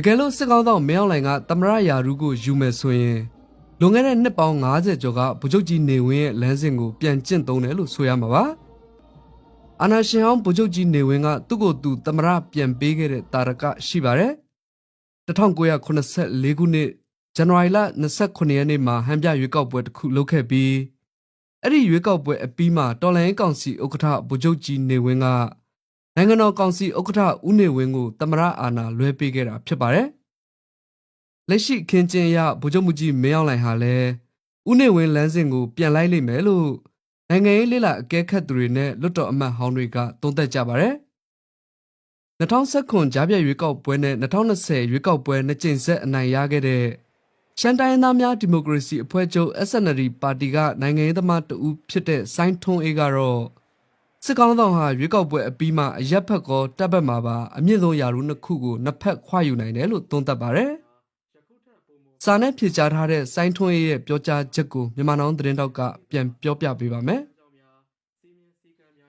တကယ်လို့စစ်ကောင်းဆောင်မင်းအောင်လှိုင်ကတမရယာရုကိုယူမယ်ဆိုရင်လွန်ခဲ့တဲ့နှစ်ပေါင်း90ကျော်ကဗိုလ်ချုပ်ကြီးနေဝင်းရဲ့လမ်းစဉ်ကိုပြန်ကျင့်သုံးတယ်လို့ဆိုရမှာပါအာနာရှင်အောင်ဗိုလ်ချုပ်ကြီးနေဝင်းကသူ့ကိုယ်သူတမရပြန်ပေးခဲ့တဲ့တာရကရှိပါတယ်1984ခုနှစ်ဇန်နဝါရီလ29ရက်နေ့မှာဟန်ပြရွေးကောက်ပွဲတစ်ခုလုပ်ခဲ့ပြီးအဲ့ဒီရွေးကောက်ပွဲအပြီးမှာတော်လိုင်းကောင်စီဥက္ကဋ္ဌဗိုလ်ချုပ်ကြီးနေဝင်းက နိုင်ငံတော်ကောင်စီဥက္ကဋ္ဌဦးနေဝင်းကိုတမရအာဏာလွှဲပေးခဲ့တာဖြစ်ပါတယ်။လက်ရှိခင်းကျင်းရဗိုလ်ချုပ်မှုကြီးမင်းအောင်လှိုင်ဟာလည်းဦးနေဝင်းလမ်းစဉ်ကိုပြန်လိုက်လိမ့်မယ်လို့နိုင်ငံရေးလေလာအကဲခတ်သူတွေနဲ့လွတ်တော်အမတ်ဟောင်းတွေကသုံးသပ်ကြပါတယ်။2019ကြားပြည့်ရွေးကောက်ပွဲနဲ့2020ရွေးကောက်ပွဲနှစ်ကြိမ်ဆက်အနိုင်ရခဲ့တဲ့ရှမ်းတိုင်းရင်းသားများဒီမိုကရေစီအဖွဲ့ချုပ် SNL ပါတီကနိုင်ငံရေးသမားတဦးဖြစ်တဲ့စိုင်းထွန်းအေးကတော့ စစ်ကောင်းဆောင်ဟာရွေးကောက်ပွဲအပြီးမှာအရက်ဖက်ကောတပ်ဘက်မှာပါအမြင့်ဆုံးယာရုနှစ်ခုကိုနှစ်ဖက်ခွာယူနိုင်တယ်လို့သုံးသပ်ပါတယ်။စာနဲ့ဖြေကြားထားတဲ့စိုင်းထွန်းရဲ့ပြောကြားချက်ကိုမြန်မာနောင်သတင်းတောက်ကပြန်ပြောပြပေးပါမယ်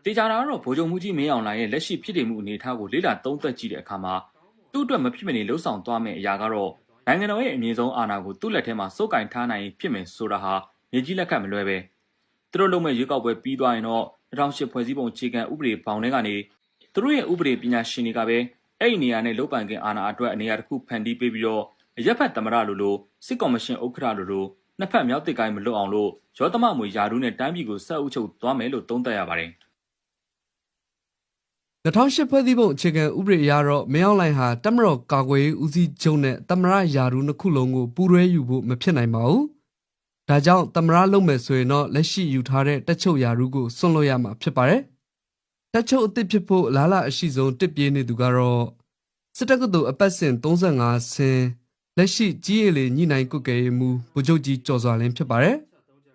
တေချာတာကတော့ဗိုလ်ချုပ်မှုကြီးမင်းအောင်လှိုင်ရဲ့လက်ရှိဖြစ်တည်မှုအနေအထားကိုလေ့လာသုံးသပ်ကြည့်တဲ့အခါမှာသူ့အတွက်မဖြစ်မနေလှုပ်ဆောင်သွားမယ့်အရာကတော့နိုင်ငံတော်ရဲ့အမြင့်ဆုံးအာဏာကိုသူ့လက်ထဲမှာစုပ်ကင်ထားနိုင်ရင်ဖြစ်မယ်ဆိုတာဟာမြေကြီးလက်ခတ်မလွဲပဲသူတို့လုံးမဲ့ရွေးကောက်ပွဲပြီးသွားရင်တော့ 2008ဖွဲ့စည်းပုံအခြေခံဥပဒေပေါင်းထဲကနေသူတို့ရဲ့ဥပဒေပညာရှင်တွေကပဲအဲ့ဒီနေရာနဲ့လုတ်ပိုင်ခွင့်အာဏာအတွက်အနေအရာတစ်ခုဖန်တီးပေးပြီးတော့အရက်ဖက်သမရလိုလိုစစ်ကော်မရှင်ဥက္ကဋ္ဌလိုလိုနှစ်ဖက်မြောက်တစ်ကိုင်းမလွတ်အောင်လို့ရောသမမွေယာဒူးနဲ့တိုင်းပြည်ကိုဆက်အုပ်ချုပ်သွားမယ်လို့သုံးသပ်ရပါတယ်။2008ဖွဲ့စည်းပုံအခြေခံဥပဒေအရတော့မင်းအောင်လှိုင်ဟာတမတော်ကာကွယ်ရေးဦးစီးချုပ်နဲ့တမရယာရုနှစ်ခုလုံးကိုပူးရဲယူဖို့မဖြစ်နိုင်ပါဘူး။ ဒါကြောင့်တမရလုပ်မယ်ဆိုရင်တော့လက်ရှိယူထားတဲ့တက်ချုပ်ယာရုကိုစွန့်လွတ်ရမှာဖြစ်ပါတယ်။တက်ချုပ်အစ်စ်ဖြစ်ဖို့လားလာအရှိဆုံးတစ်ပြေးနေသူကတော့စစ်တပ်ကတူအပတ်စဉ်35ဆင်းလက်ရှိကြီးရည်လေညှိနှိုင်းကုတ်ကဲရေးမှုဗိုလ်ချုပ်ကြီးကျော်စွာလင်းဖြစ်ပါတယ်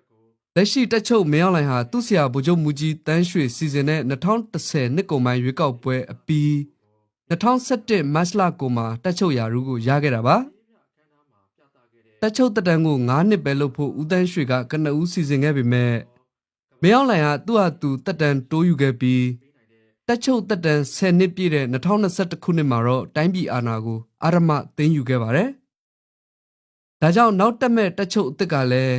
။လက်ရှိတက်ချုပ်မင်းအောင်လှိုင်ဟာသူ့ဆရာဗိုလ်ချုပ်မူကြီးတန်းရွှေစီစဉ်တဲ့2010နှစ်ကုန်ပိုင်းရွေးကောက်ပွဲအပြီး2017မတ်လကိုမှာတက်ချုပ်ရာထူးကိုရခဲ့တာပါ။ တက်ချုပ်တက်တန်းကို9နှစ်ပဲလုပ်ဖို့ဦးတန်းရွှေကကနဦးစီစဉ်ခဲ့ပေမဲ့မင်းအောင်လှိုင်ဟာသူ့ဟာသူတက်တန်းတိုးယူခဲ့ပြီးတက်ချုပ်တက်တန်း10နှစ်ပြည့်တဲ့2021ခုနှစ်မှာတော့တိုင်းပြည်အာဏာကိုအာရမသိမ်းယူခဲ့ပါတယ်။ဒါကြောင့်နောက်တက်မဲ့တက်ချုပ်အစ်စ်ကလည်း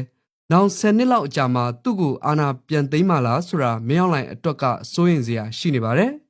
နောက်10နှစ်လောက်အကြာမှာသူ့ကိုအာဏာပြန်သိမ်းမှလားဆိုတာမင်းအောင်လှိုင်အတွက်ကစိုးရင်စရာရှိနေပါတယ်။